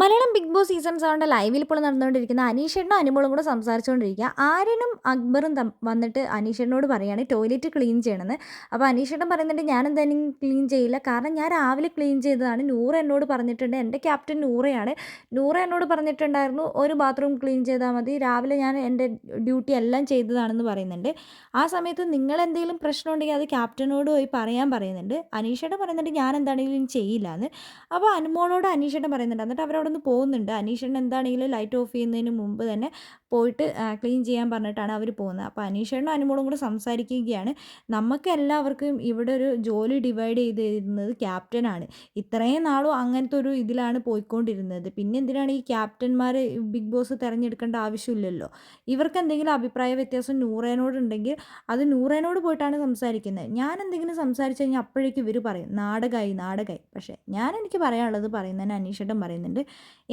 Malayalam big Boss season സെവന്റെ ലൈവിൽ ഇപ്പോൾ നടന്നുകൊണ്ടിരിക്കുന്ന അനീഷേട്ടനും അനുമോളും കൂടെ സംസാരിച്ചുകൊണ്ടിരിക്കുക. ആര്യനും അക്ബറും വന്നിട്ട് അനീഷേട്ടനോട് പറയുകയാണ് ടോയ്ലറ്റ് ക്ലീൻ ചെയ്യണമെന്ന്. അപ്പോൾ അനീഷേട്ടൻ പറയുന്നുണ്ട് ഞാൻ എന്തായാലും ക്ലീൻ ചെയ്യില്ല. കാരണം ഞാൻ രാവിലെ ക്ലീൻ ചെയ്തതാണ്. നൂറ എന്നോട് പറഞ്ഞിട്ടുണ്ട്. എന്റെ ക്യാപ്റ്റൻ നൂറയാണ്. നൂറ എന്നോട് പറഞ്ഞിട്ടുണ്ടായിരുന്നു ഒരു ബാത്റൂം ക്ലീൻ ചെയ്താൽ മതി. രാവിലെ ഞാൻ എന്റെ ഡ്യൂട്ടി എല്ലാം ചെയ്തതാണെന്ന് പറയുന്നുണ്ട്. ആ സമയത്ത് നിങ്ങൾ എന്തെങ്കിലും പ്രശ്നം ഉണ്ടെങ്കിൽ അത് ക്യാപ്റ്റനോട് പോയി പറയാൻ പറയുന്നുണ്ട്. അനീഷേട്ടൻ പറയുന്നുണ്ട് ഞാൻ എന്താണെങ്കിലും ചെയ്യില്ല എന്ന്. അപ്പോൾ അനുമോളോട് അനീഷേട്ടൻ പറയുന്നുണ്ട്. എന്നിട്ട് അവരവിടെ നിന്ന് പോകുന്നുണ്ട്. അനീഷൻ എന്താണെങ്കിലും ലൈറ്റ് ഓഫ് ചെയ്യുന്നതിന് മുമ്പ് തന്നെ പോയിട്ട് ക്ലീൻ ചെയ്യാൻ പറഞ്ഞിട്ടാണ് അവർ പോകുന്നത്. അപ്പോൾ അനീഷേട്ടനും അനുമോളും കൂടെ സംസാരിക്കുകയാണ്. നമുക്ക് എല്ലാവർക്കും ഇവിടെ ഒരു ജോലി ഡിവൈഡ് ചെയ്തിരുന്നത് ക്യാപ്റ്റനാണ്. ഇത്രയും നാളും അങ്ങനത്തെ ഒരു ഇതിലാണ് പോയിക്കൊണ്ടിരുന്നത്. പിന്നെ എന്തിനാണ് ഈ ക്യാപ്റ്റന്മാർ ബിഗ് ബോസ് തിരഞ്ഞെടുക്കേണ്ട ആവശ്യമില്ലല്ലോ? ഇവർക്ക് എന്തെങ്കിലും അഭിപ്രായ വ്യത്യാസം നൂറേനോടുണ്ടെങ്കിൽ അത് നൂറേനോട് പോയിട്ടാണ് സംസാരിക്കുന്നത്. ഞാൻ എന്തെങ്കിലും സംസാരിച്ചു കഴിഞ്ഞാൽ അപ്പോഴേക്കും ഇവർ പറയും നാടകമായി നാടകമായി പക്ഷേ ഞാൻ എനിക്ക് പറയാനുള്ളത് പറയുന്നതിന് അനീഷേട്ടൻ പറയുന്നുണ്ട്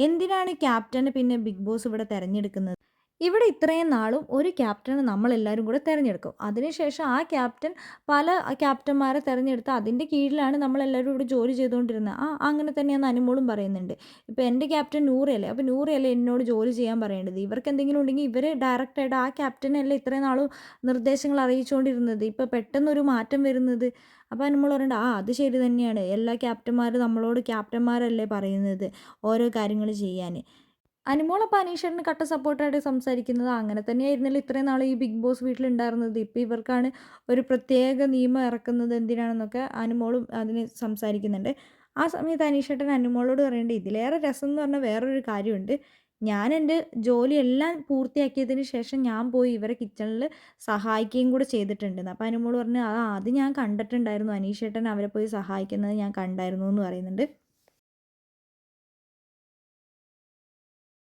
എന്തിനാണ് ക്യാപ്റ്റനെ പിന്നെ ബിഗ് ബോസ് ഇവിടെ തിരഞ്ഞെടുക്കുന്നത്? ഇവിടെ ഇത്രയും നാളും ഒരു ക്യാപ്റ്റനെ നമ്മളെല്ലാവരും കൂടെ തിരഞ്ഞെടുക്കും. അതിനുശേഷം ആ ക്യാപ്റ്റൻ പല ക്യാപ്റ്റന്മാരെ തിരഞ്ഞെടുത്ത് അതിന്റെ കീഴിലാണ് നമ്മളെല്ലാവരും കൂടെ ജോലി ചെയ്തുകൊണ്ടിരുന്നത്. ആ അങ്ങനെ തന്നെയാണ് അനുമോളും പറയുന്നുണ്ട്. ഇപ്പോൾ എന്റെ ക്യാപ്റ്റൻ നൂറയല്ലേ? അപ്പോൾ നൂറയല്ലേ എന്നോട് ജോലി ചെയ്യാൻ പറയേണ്ടത്? ഇവർക്ക് എന്തെങ്കിലും ഉണ്ടെങ്കിൽ ഇവർ ഡയറക്റ്റായിട്ട് ആ ക്യാപ്റ്റനല്ലേ ഇത്രയും നാളും നിർദ്ദേശങ്ങൾ അറിയിച്ചുകൊണ്ടിരുന്നത്? ഇപ്പോൾ പെട്ടെന്നൊരു മാറ്റം വരുന്നത്? അപ്പോൾ നമ്മൾ പറയണ്ട ആ അത് ശരി തന്നെയാണ്. എല്ലാ ക്യാപ്റ്റന്മാരും നമ്മളോട് ക്യാപ്റ്റന്മാരല്ലേ പറയുന്നത്? ഓരോ കാര്യങ്ങൾ ചെയ്യാൻ അനുമോൾ അനീഷേട്ടന് കട്ട സപ്പോർട്ടായിട്ട് സംസാരിക്കുന്നത് അങ്ങനെ തന്നെയായിരുന്നല്ലോ ഇത്രയും നാൾ ഈ ബിഗ് ബോസ് വീട്ടിലുണ്ടായിരുന്നത്. ഇപ്പോൾ ഇവർക്കാണ് ഒരു പ്രത്യേക നിയമം ഇറക്കുന്നത് എന്തിനാണെന്നൊക്കെ അനുമോളും അതിന് സംസാരിക്കുന്നുണ്ട്. ആ സമയത്ത് അനീഷേട്ടൻ അനുമോളോട് പറയേണ്ട ഇതിലേറെ രസം എന്ന് പറഞ്ഞാൽ വേറൊരു കാര്യമുണ്ട്. ഞാൻ എന്റെ ജോലിയെല്ലാം പൂർത്തിയാക്കിയതിന് ശേഷം ഞാൻ പോയി ഇവരെ കിച്ചണിൽ സഹായിക്കുകയും കൂടെ ചെയ്തിട്ടുണ്ടെന്ന് അപ്പോൾ അനുമോൾ പറഞ്ഞു അത് ഞാൻ കണ്ടിട്ടുണ്ടായിരുന്നു. അനീഷേട്ടൻ അവരെ പോയി സഹായിക്കുന്നത് ഞാൻ കണ്ടായിരുന്നു എന്ന് പറയുന്നുണ്ട്.